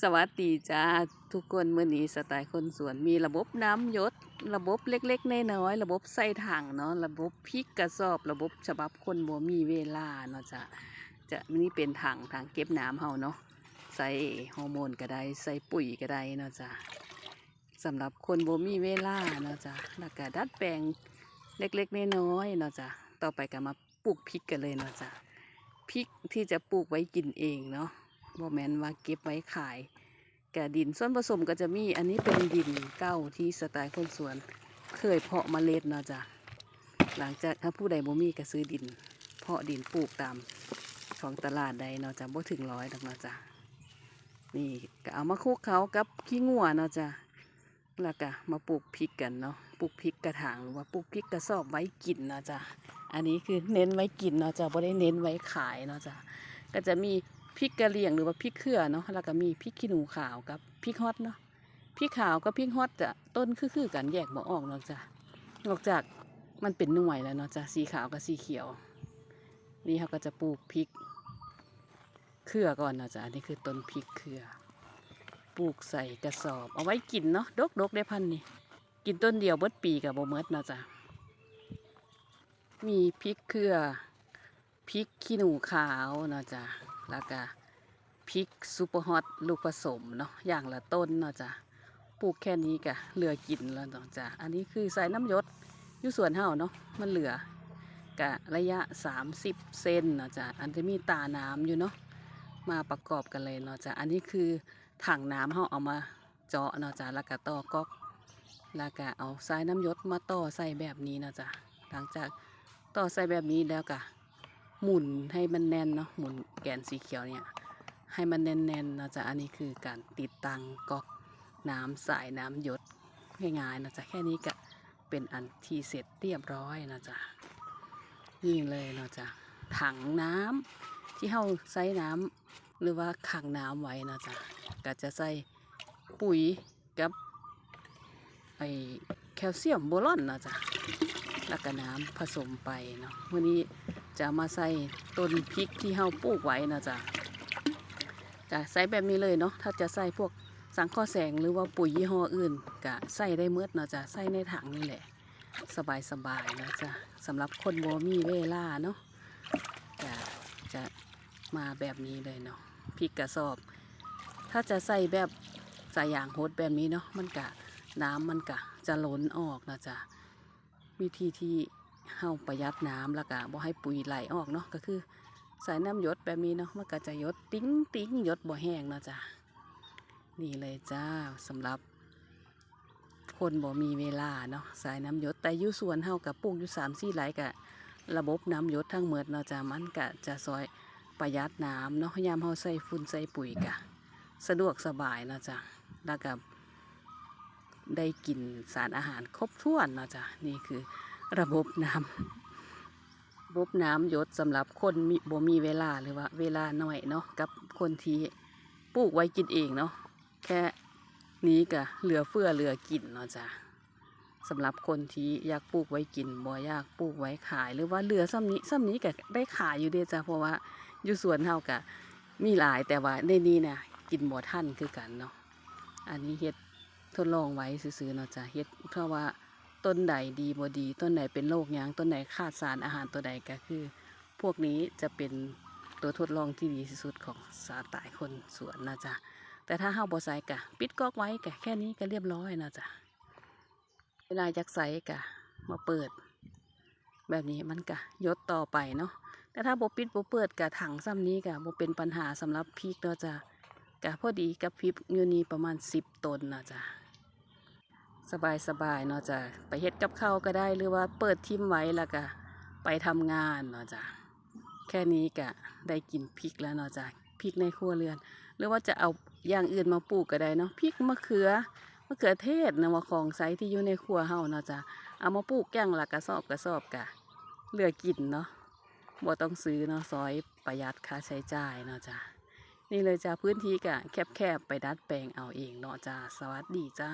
สวัสดีจ้าทุกคนเมื่อนี้สไตล์คนสวนมีระบบน้ำยศ ระบบเล็กๆน้อยๆระบบใส่ถังเนาะระบบพริกกระสอบ ระบบฉบับคนบ่มีเวลาเนาะจ้ะจะนี่เป็นถังถังเก็บน้ำเฮาเนาะใส่ฮอร์โมนก็ได้ใส่ปุ๋ยก็ได้เนาะจ้ะสำหรับคนบ่มีเวลาเนาะจ้ะแล้วก็ดัดแปลงเล็กๆน้อยๆเนาะจ้ะต่อไปก็มาปลูกพริกกันเลยเนาะจ้ะพริกที่จะปลูกไว้กินเองเนาะ บ่แมนว่าเก็บไว้ขายกะดินส่วนผสมก็จะมีอันนี้เป็นดินเก้าที่สไตล์คนสวน เคยเพาะเมล็ดเนาะจ้ะหลังจากถ้าผู้ใดบ่มีก็ซื้อดิน เพาะดินปลูกตามท้องตลาดใดเนาะจ้ะบ่ถึงร้อยดอกเนาะจ้ะนี่ก็เอามาคลุกเขากับขี้งัวเนาะจ้ะแล้วก็มาปลูกพริกกันเนาะปลูกพริกกระถางหรือว่าปลูกพริกกระสอบไว้กินเนาะจ้ะอันนี้คือเน้นไว้กินเนาะจ้ะบ่ได้เน้นไว้ขายเนาะจ้ะก็จะมี พริกกะเหรี่ยงหรือว่าพริกเขือเนาะแล้วก็มีพริกขี้หนูขาวกับพริกฮอตเนาะพริกขาวกับพริกฮอตจะต้นคือๆกันแยกบ่ออกเนาะจ้ะนอกจากมันเป็นหน่วยแล้วเนาะจ้ะสีขาวกับสีเขียว นี่เขาก็จะปลูกพริกเขือก่อนเนาะจ้ะนนี้คือต้นพริกเขือปลูกใส่กระสอบ เอาไว้กินเนาะดกๆได้พันนี่กินต้นเดียวเบิดปีกับโบเมิดเนาะจ้ะมีพริกเขือพริกขี้หนูขาวเนาะจ้ะ แล้วก็พริกซูเปอร์ฮอตลูกผสมเนาะอย่างละต้นเนาะจ้ะปลูกแค่นี้ก็เหลือกินแล้วเนาะจ้ะอันนี้คือใส่น้ำยศอยู่สวนเฮาเนาะมันเหลือกะระยะ 30 เซนเนาะจ้ะอันจะมีตาน้ำอยู่เนาะมาประกอบกันเลยเนาะจ้ะอันนี้คือถังน้ำเฮาเอามาเจาะเนาะจ้ะแล้วก็ต่อก๊อกแล้วก็เอาสายน้ำยศมาต่อใส่แบบนี้เนาะจ้ะหลังจากต่อใส่แบบนี้แล้วก็ หมุนให้มันแน่นเนาะหมุนแกนสีเขียวเนี่ยให้มันแน่นๆเนาะจ๊ะอันนี้คือการติดตั้งก๊อกน้ำสายน้ำหยดง่ายๆนะจ๊ะแค่นี้ก็เป็นอันที่เสร็จเรียบร้อยนะจ๊ะนี่เลยเนาะจ๊ะถังน้ำที่เฮาใส่น้ำหรือว่าขังน้ำไว้นะจ๊ะก็จะใส่ปุ๋ยกับไอแคลเซียมโบรอนนะจ๊ะแล้วก็น้ำผสมไปเนาะวันนี้ จะมาใส่ต้นพริกที่เฮาปลูกไว้นะจ๊ะจะใส่แบบนี้เลยเนาะถ้าจะใส่พวกสังข้อแสงหรือว่าปุ๋ยยี่ห้ออื่นก็ใส่ได้เมื่อเนาะจ๊ะใส่ในถังนี่แหละ สบายสบายๆนะจ๊ะสำหรับคนโบมีเวลาเนาะจะจะมาแบบนี้เลยเนาะพริกกระสอบ ถ้าจะใส่แบบใส่อย่างโฮดแบบนี้เนาะมันกะน้ำมันกะจะล้นออกนะจ๊ะวิธีที่ เฮาประหยัดน้ำแล้วก็บ่ให้ปุ๋ยไหลออกเนาะก็คือใส่น้ำหยดแบบนี้เนาะมันก็จะหยดติ้งติ้งหยดบ่แห้งเนาะจ้ะนี่เลยจ้าสำหรับ คนบ่มีเวลาเนาะใส่น้ำหยดแต่อยู่สวนเฮากับปลูกอยู่สามสี่ไร่กะระบบน้ำหยดทั้งหมดเนาะจ้ะมันก็จะซอยประหยัดน้ำเนาะยามเฮาใส่ฝุ่นใส่ปุ๋ยกะสะดวกสบายเนาะจ้ะแล้วก็ได้กินสารอาหารครบถ้วนเนาะจ้ะนี่คือ ระบบน้ำระบบน้ำยศสำหรับคนมีบ่มีเวลาหรือว่า เวลาน้อยเนาะกับคนที่ปลูกไว้กินเองเนาะแค่นี้ก็เหลือเฟือเหลือกินเนาะจ้ะสำหรับคนที่อยากปลูกไว้กินบ่อยากปลูกไว้ขาย หรือว่าเหลือซ้ำนี้ซ้ำนี้ก็ได้ขายอยู่เด้จ้ะเพราะว่าอยู่สวนเฮาก็มีหลายแต่ว่าในนี้เนี่ยกินบ่ทันคือกันเนาะอันนี้เฮ็ดทดลองไว้ซื่อๆเนาะจ้ะเฮ็ดเพราะว่า ต้นใดดีบ่ดี ต้นไหนเป็นโรคยังต้นไหนขาดสารอาหารตัวใดก็คือ พวกนี้จะเป็นตัวทดลองที่ดีที่สุดของสาตายคนสวนนะจ๊ะแต่ถ้าเฮาบ่ใส่กะ ปิดก๊อกไว้กะแค่นี้ก็เรียบร้อยนะจ๊ะเวลาจักใส่กะ มาเปิด แบบนี้มันกะยดต่อไปเนาะแต่ถ้าบ่ปิดบ่เปิดกะถังซ้ำนี้กะบ่เป็นปัญหาสำหรับพริกเนาะจ๊ะกะพอดีกับพริกอยู่นี่ประมาณ10ต้นนะจ๊ะ สบายสบายๆเนาะจ้ะไปเฮ็ดกับข้าวก็ได้หรือว่าเปิดทิมไว้แล้วก็ไปทำงานเนาะจ้ะแค่นี้ก็ได้กินพริกแล้วเนาะจ้ะพริกในครัวเรือน หรือว่าจะเอาอย่างอื่นมาปลูกก็ได้เนาะพริกมะเขือมะเขือเทศนะว่าของไซที่อยู่ในครัวเฮาเนาะจ้ะเอามาปลูกแกงละกระสอบกระสอบกะเหลือกินเนาะบ่ต้องซื้อเนาะซอยประหยัดค่าใช้จ่ายเนาะจ้ะนี่เลยจ้ะพื้นที่กะแคบๆไปดัดแปลงเอาเองเนาะจ้ะสวัสดีจ้า